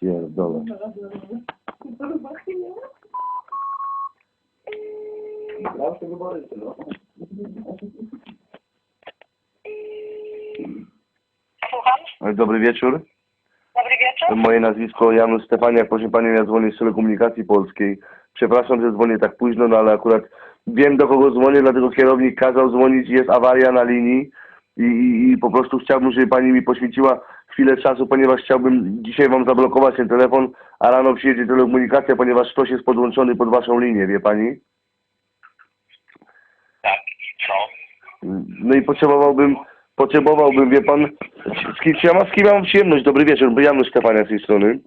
pierdolę. Słucham? Dobry wieczór. Dobry wieczór. Moje nazwisko Janusz Stefaniak. Proszę Panią, ja dzwonię z Telekomunikacji Polskiej. Przepraszam, że dzwonię tak późno, no ale akurat wiem do kogo dzwonię, dlatego kierownik kazał dzwonić, jest awaria na linii i, i, i po prostu chciałbym, żeby Pani mi poświęciła chwilę czasu, ponieważ chciałbym dzisiaj Wam zablokować ten telefon, a rano przyjedzie telekomunikacja, ponieważ ktoś jest podłączony pod Waszą linię, wie Pani? Tak, i co? No i potrzebowałbym, potrzebowałbym, wie Pan, z kim, ja mam, z kim ja mam przyjemność? Dobry wieczór, bo Janusz Stefaniak z tej strony.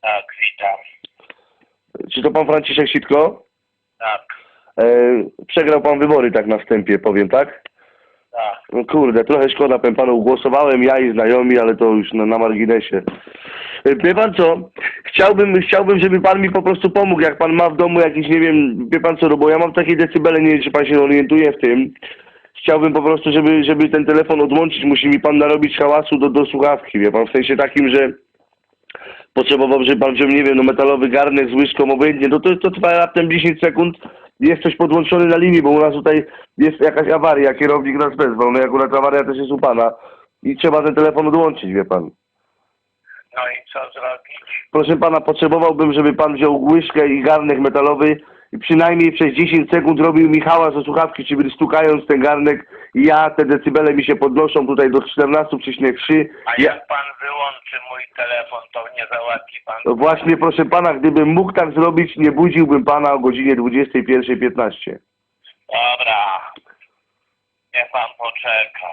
Tak, witam. Czy to Pan Franciszek Sitko? Tak, E, przegrał pan wybory tak na wstępie, powiem, tak? No kurde, trochę szkoda, powiem panu, głosowałem ja i znajomi, ale to już na, na marginesie. E, Wie pan co, chciałbym, chciałbym, żeby pan mi po prostu pomógł, jak pan ma w domu jakiś, nie wiem, wie pan co, no bo ja mam takie decybele, nie wiem, czy pan się orientuje w tym. Chciałbym po prostu, żeby, żeby ten telefon odłączyć, musi mi pan narobić hałasu do, do słuchawki, wie pan, w sensie takim, że potrzebował, żeby pan wziął, nie wiem, no metalowy garnek z łyżką obojętnie, no to, to trwa raptem 10 sekund, jest ktoś podłączony na linii, bo u nas tutaj jest jakaś awaria, kierownik nas wezwał, no i akurat awaria też jest u pana i trzeba ten telefon odłączyć, wie pan. No i co zrobić? Proszę pana, potrzebowałbym, żeby pan wziął łyżkę i garnek metalowy i przynajmniej przez 10 sekund robił mi hałas do słuchawki, czyli stukając ten garnek ja, te decybele mi się podnoszą tutaj do 14,3. A Ja, jak pan wyłączy mój telefon, to nie załatwi pan? no właśnie, proszę pana, gdybym mógł tak zrobić, nie budziłbym pana o godzinie 21.15. Dobra. Niech pan poczeka.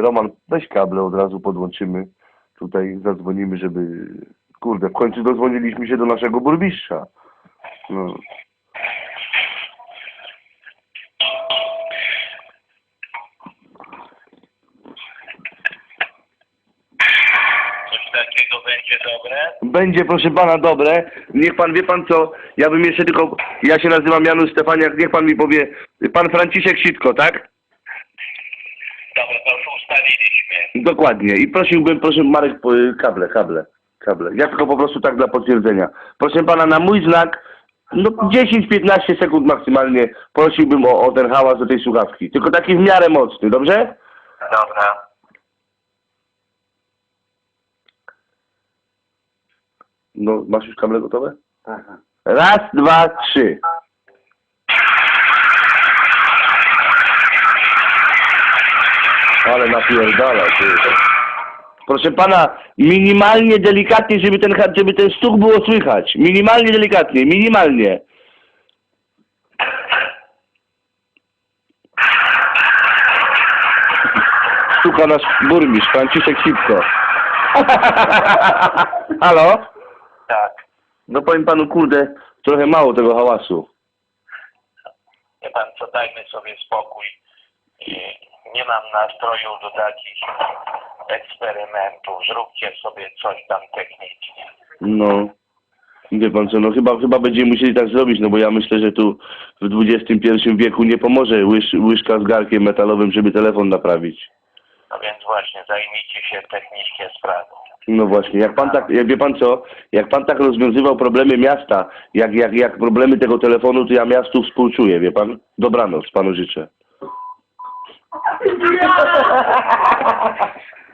Roman, weź kable od razu podłączymy. Tutaj zadzwonimy, żeby... Kurde, w końcu dozwoniliśmy się do naszego burmistrza. No. Coś takiego będzie dobre? Będzie, proszę pana, dobre. Niech pan, wie pan co, ja bym jeszcze tylko... Ja się nazywam Janusz Stefaniak, niech pan mi powie... Pan Franciszek Sitko, tak? Dobra, to już ustaliliśmy. Dokładnie. I prosiłbym, proszę Marek, kable, kable, kable. Ja tylko po prostu tak dla potwierdzenia. Proszę pana, na mój znak, no 10-15 sekund maksymalnie prosiłbym o, o ten hałas do tej słuchawki. Tylko taki w miarę mocny, dobrze? Dobra. No, masz już kable gotowe? Raz, dwa, trzy. Ale napierdala, ty. Proszę pana, minimalnie delikatnie, żeby ten, żeby ten stuk było słychać. Minimalnie delikatnie, minimalnie. Stuka nasz burmistrz, Franciszek Sipko. Halo? Tak. No powiem panu, kurde, trochę mało tego hałasu. Wie pan co, dajmy sobie spokój. I nie mam nastroju do takich eksperymentów. Zróbcie sobie coś tam technicznie. No, wie pan co, no chyba, chyba będziemy musieli tak zrobić, no bo ja myślę, że tu w XXI wieku nie pomoże łyż, łyżka z garkiem metalowym, żeby telefon naprawić. No więc właśnie, zajmijcie się technicznie sprawą. No właśnie, jak pan tak, jak wie pan co, jak pan tak rozwiązywał problemy miasta, jak, jak, jak problemy tego telefonu, to ja miastu współczuję, wie pan? Dobranoc, panu życzę. Yeah.